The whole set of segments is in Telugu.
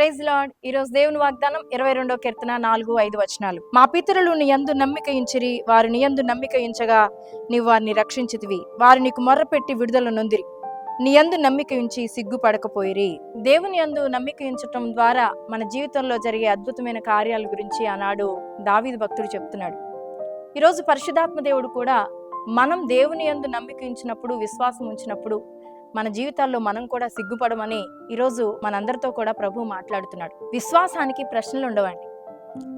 లార్డ్. ఈ రోజు దేవుని వాగ్దానం ఇరవై రెండో కీర్తన నాలుగు ఐదు వచనాలు. మా పితరులు నీ యందు నమ్మిక ఇంచిరి వారు నీ యందు నమ్మిక ఇంచగా నీవు వారిని రక్షించితివి. వారు నీకు మొర్రపెట్టి విడుదల నొందిరి. నీ యందు నమ్మిక ఉంచి సిగ్గుపడకపోయిరి. దేవుని యందు నమ్మిక ఉంచటం ద్వారా మన జీవితంలో జరిగే అద్భుతమైన కార్యాల గురించి ఆనాడు దావీదు భక్తుడు చెప్తున్నాడు. ఈరోజు పరిశుధాత్మ దేవుడు కూడా మనం దేవుని యందు నమ్మిక ఉంచినప్పుడు విశ్వాసం ఉంచినప్పుడు మన జీవితాల్లో మనం కూడా సిగ్గుపడమని ఈరోజు మనందరితో కూడా ప్రభు మాట్లాడుతున్నాడు. విశ్వాసానికి ప్రశ్నలు ఉండవండి.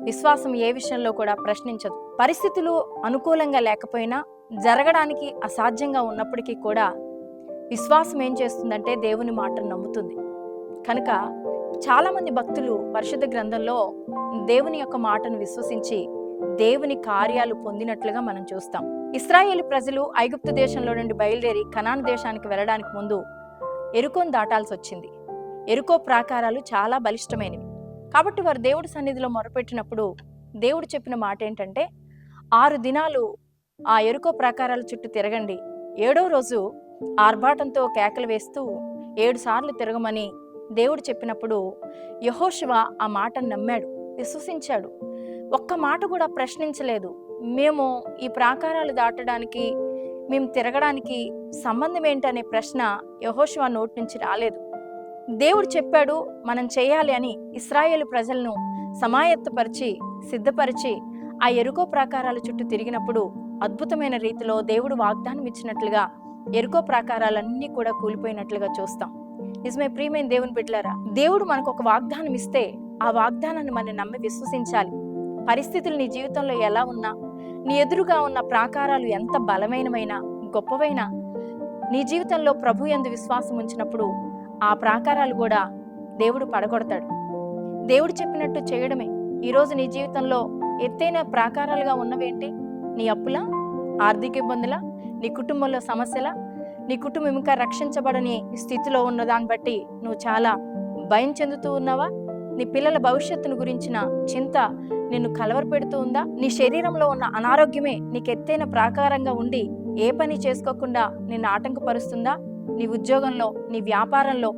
విశ్వాసం ఏ విషయంలో కూడా ప్రశ్నించదు. పరిస్థితులు అనుకూలంగా లేకపోయినా జరగడానికి అసాధ్యంగా ఉన్నప్పటికీ కూడా విశ్వాసం ఏం చేస్తుందంటే దేవుని మాటను నమ్ముతుంది. కనుక చాలామంది భక్తులు పరిశుద్ధ గ్రంథంలో దేవుని యొక్క మాటను విశ్వసించి దేవుని కార్యాలు పొందినట్లుగా మనం చూస్తాం. ఇస్రాయేల్ ప్రజలు ఐగుప్తు దేశంలో నుండి బయలుదేరి కనాన్ దేశానికి వెళ్ళడానికి ముందు ఎరుకోను దాటాల్సి వచ్చింది. ఎరుకో ప్రాకారాలు చాలా బలిష్టమైనవి. కాబట్టి వారు దేవుడి సన్నిధిలో మొరపెట్టినప్పుడు దేవుడు చెప్పిన మాట ఏంటంటే ఆరు దినాలు ఆ ఎరుకో ప్రాకారాల చుట్టూ తిరగండి. ఏడో రోజు ఆర్భాటంతో కేకలు వేస్తూ ఏడు సార్లు తిరగమని దేవుడు చెప్పినప్పుడు యహోశివ ఆ మాటను నమ్మాడు. విశ్వసించాడు. ఒక్క మాట కూడా ప్రశ్నించలేదు. మేము ఈ ప్రాకారాలు దాటడానికి మేము తిరగడానికి సంబంధం ఏంటనే ప్రశ్న యహోశివా నోటి నుంచి రాలేదు. దేవుడు చెప్పాడు మనం చేయాలి అని ఇస్రాయేల్ ప్రజలను సమాయత్తపరిచి సిద్ధపరిచి ఆ ఎరుకో ప్రాకారాల చుట్టూ తిరిగినప్పుడు అద్భుతమైన రీతిలో దేవుడు వాగ్దానం ఇచ్చినట్లుగా ఎరుకో ప్రాకారాలన్నీ కూడా కూలిపోయినట్లుగా చూస్తాం. నిజమే ప్రియమైన దేవుని బిడ్డలారా దేవుడు మనకు ఒక వాగ్దానం ఇస్తే ఆ వాగ్దానాన్ని మనం నమ్మి విశ్వసించాలి. పరిస్థితులు నీ జీవితంలో ఎలా ఉన్నా నీ ఎదురుగా ఉన్న ప్రాకారాలు ఎంత బలమైనవైనా గొప్పవైనా నీ జీవితంలో ప్రభు ఎందు విశ్వాసం ఉంచినప్పుడు ఆ ప్రాకారాలు కూడా దేవుడు పడగొడతాడు. దేవుడు చెప్పినట్టు చేయడమే. ఈరోజు నీ జీవితంలో ఎత్తైన ప్రాకారాలుగా ఉన్నవేంటి? నీ అప్పులా ఆర్థిక ఇబ్బందులా నీ కుటుంబంలో సమస్యలా నీ కుటుంబం ఇంకా రక్షించబడని స్థితిలో ఉన్న దాన్ని బట్టి నువ్వు చాలా భయం చెందుతూ ఉన్నావా? నీ పిల్లల భవిష్యత్తును గురించిన చింత నిన్ను కలవరపెడుతూ ఉందా? నీ శరీరంలో ఉన్న అనారోగ్యమే నీకెత్తైన ప్రాకారంగా ఉండి ఏ పని చేసుకోకుండా నిన్ను ఆటంకపరుస్తుందా? నీ ఉద్యోగంలో నీ వ్యాపారంలో.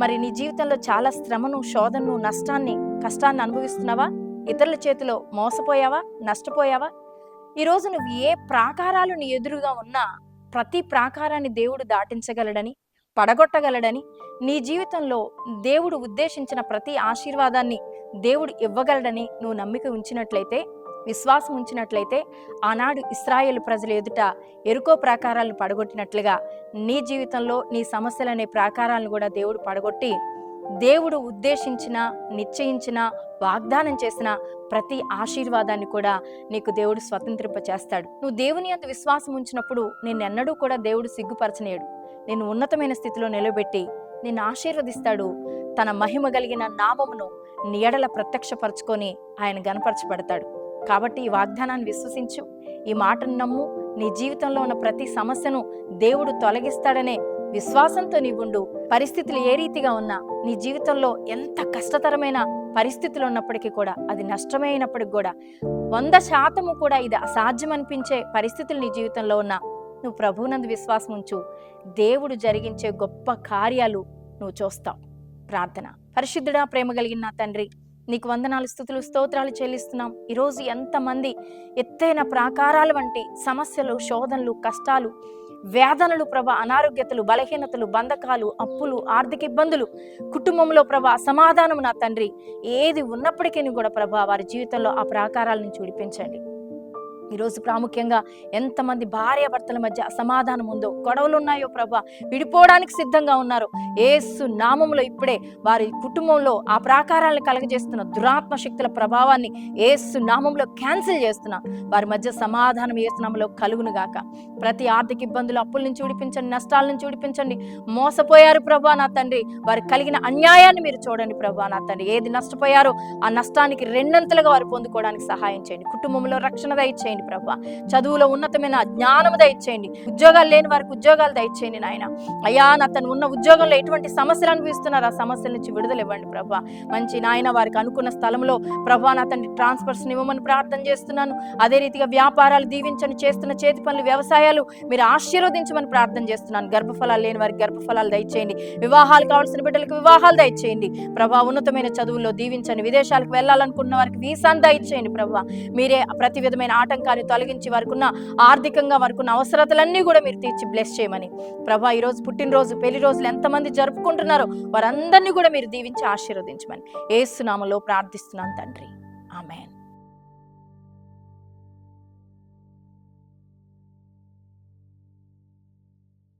మరి నీ జీవితంలో చాలా శ్రమను శోధనను నష్టాన్ని కష్టాన్ని అనుభవిస్తున్నావా? ఇతరుల చేతిలో మోసపోయావా? నష్టపోయావా? ఈరోజు నువ్వు ఏ ప్రాకారాలు నీ ఎదురుగా ఉన్నా ప్రతి ప్రాకారాన్ని దేవుడు దాటించగలడని పడగొట్టగలడని నీ జీవితంలో దేవుడు ఉద్దేశించిన ప్రతి ఆశీర్వాదాన్ని దేవుడు ఇవ్వగలడని నువ్వు నమ్మిక ఉంచినట్లయితే విశ్వాసం ఉంచినట్లయితే ఆనాడు ఇస్రాయేల్ ప్రజల ఎదుట ఎరుకో ప్రాకారాలను పడగొట్టినట్లుగా నీ జీవితంలో నీ సమస్యలనే ప్రాకారాలను కూడా దేవుడు పడగొట్టి దేవుడు ఉద్దేశించిన నిశ్చయించిన వాగ్దానం చేసిన ప్రతి ఆశీర్వాదాన్ని కూడా నీకు దేవుడు స్వతంత్రింప చేస్తాడు నువ్వు దేవుని అంత విశ్వాసం ఉంచినప్పుడు నిన్నెన్నడూ కూడా దేవుడు సిగ్గుపరచనేయడు. నిన్ను ఉన్నతమైన స్థితిలో నిలబెట్టి నిన్ను ఆశీర్వదిస్తాడు. తన మహిమ కలిగిన నామమును నీ ఎడల ప్రత్యక్షపరచుకొని ఆయన గనపరచబడతాడు. కాబట్టి ఈ వాగ్దానాన్ని విశ్వసించు. ఈ మాటను నమ్ము. నీ జీవితంలో ఉన్న ప్రతి సమస్యను దేవుడు తొలగిస్తాడనే విశ్వాసంతో నీవుండు. పరిస్థితులు ఏ రీతిగా ఉన్నా నీ జీవితంలో ఎంత కష్టతరమైన పరిస్థితులు ఉన్నప్పటికీ కూడా అది నష్టమైనప్పటికి అయినప్పటికి కూడా వంద శాతము కూడా ఇది అసాధ్యం అనిపించే పరిస్థితులు నీ జీవితంలో ఉన్నా నువ్వు ప్రభునందు విశ్వాసం ఉంచు దేవుడు జరిగించే గొప్ప కార్యాలు నువ్వు చూస్తావు. ప్రార్థన. పరిశుద్ధుడా ప్రేమ కలిగిన నా తండ్రి నీకు వందనాలు స్థుతులు స్తోత్రాలు చెల్లిస్తున్నాం. ఈరోజు ఎంతమంది ఎత్తైన ప్రాకారాల వంటి సమస్యలు శోధనలు కష్టాలు వేదనలు ప్రభ అనారోగ్యతలు బలహీనతలు బంధకాలు అప్పులు ఆర్థిక ఇబ్బందులు కుటుంబంలో ప్రభ అసమాధానం నా తండ్రి. ఏది ఉన్నప్పటికీ కూడా ప్రభ వారి జీవితంలో ఆ ప్రాకారాల నుంచి విడిపించండి ఈరోజు ప్రాముఖ్యంగా ఎంతమంది భార్యాభర్తల మధ్య అసమాధానం ఉందో గొడవలు ఉన్నాయో ప్రభా విడిపోవడానికి సిద్ధంగా ఉన్నారు. ఏసు నామంలో ఇప్పుడే వారి కుటుంబంలో ఆ ప్రాకారాలను కలగజేస్తున్న దురాత్మ శక్తుల ప్రభావాన్ని ఏసు నామంలో క్యాన్సిల్ చేస్తున్నా. వారి మధ్య సమాధానం ఏసునామంలో కలుగును గాక. ప్రతి ఆర్థిక ఇబ్బందులు అప్పుల నుంచి విడిపించండి నష్టాల నుంచి విడిపించండి. మోసపోయారు ప్రభా నా తండ్రి. వారికి కలిగిన అన్యాయాన్ని మీరు చూడండి ప్రభా నా తండ్రి. ఏది నష్టపోయారో ఆ నష్టానికి రెండంతలుగా వారు పొందుకోవడానికి సహాయం చేయండి. కుటుంబంలో రక్షణ దయచేయండి. దయచేయండి ప్రభా. చదువులో ఉన్నతమైన జ్ఞానము దయచేయండి. ఉద్యోగాలు లేని వారికి ఉద్యోగాలు దయచేయండి నాయన. అయ్యా నా తను ఉన్న ఉద్యోగంలో ఎటువంటి సమస్యలు అనిపిస్తున్నారు ఆ సమస్యల నుంచి విడుదల ఇవ్వండి ప్రభా. మంచి నాయన వారికి అనుకున్న స్థలంలో ప్రభా నా తండ్రి ట్రాన్స్ఫర్స్ ఇవ్వమని ప్రార్థన చేస్తున్నాను. అదే రీతిగా వ్యాపారాలు దీవించని చేస్తున్న చేతి పనులు వ్యవసాయాలు మీరు ఆశీర్వదించమని ప్రార్థన చేస్తున్నాను. గర్భఫలాలు లేని వారికి గర్భఫలాలు దయచేయండి. వివాహాలు కావాల్సిన బిడ్డలకు వివాహాలు దయచేయండి. ప్రభా ఉన్నతమైన చదువుల్లో దీవించండి. విదేశాలకు వెళ్ళాలనుకున్న వారికి వీసాను దయచేయండి ప్రభా. మీరే ప్రతి విధమైన ఆటంకాలు ఆటంకాన్ని తొలగించి వారికి ఆర్థికంగా వారికి అవసరతలన్నీ కూడా మీరు తీర్చి బ్లెస్ చేయమని. ప్రభా ఈరోజు పుట్టినరోజు పెళ్ళి రోజులు ఎంతమంది జరుపుకుంటున్నారో వారందరినీ కూడా మీరు దీవించి ఆశీర్వదించమని. ఏసునామలో ప్రార్థిస్తున్నాను తండ్రి. ఆమెన్.